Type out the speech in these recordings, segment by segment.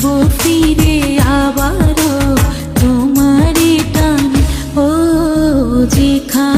আসব ফিরে আবারও তোমারে টান। ও যেখানে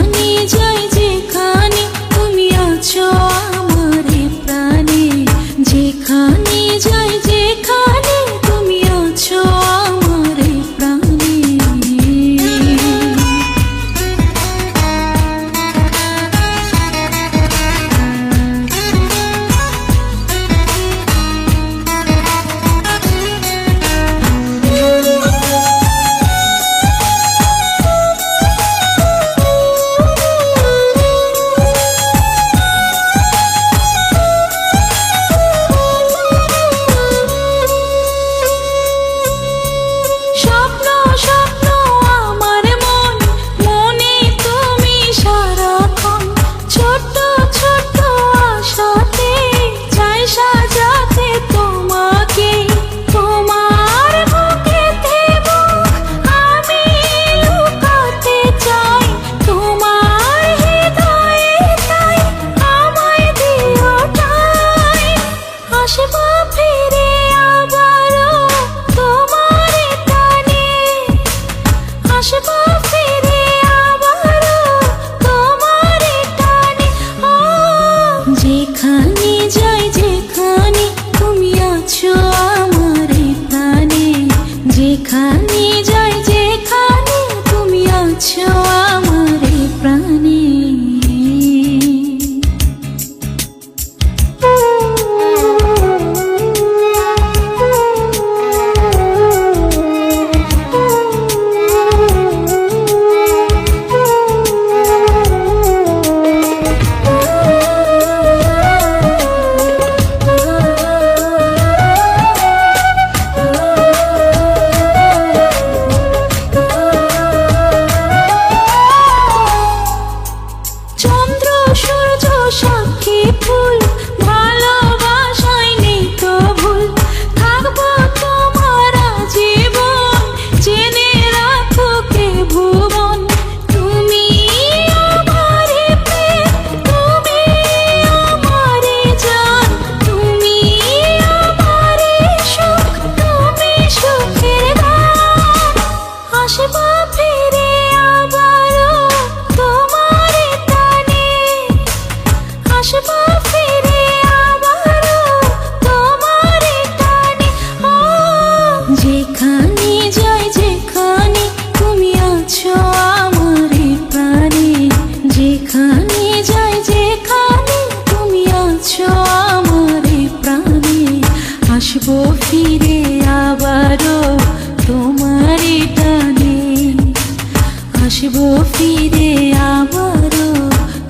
আসব ফিরে আবারও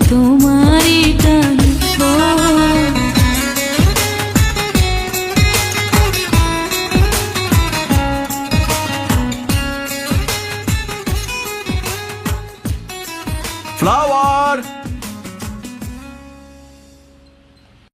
তোমার টান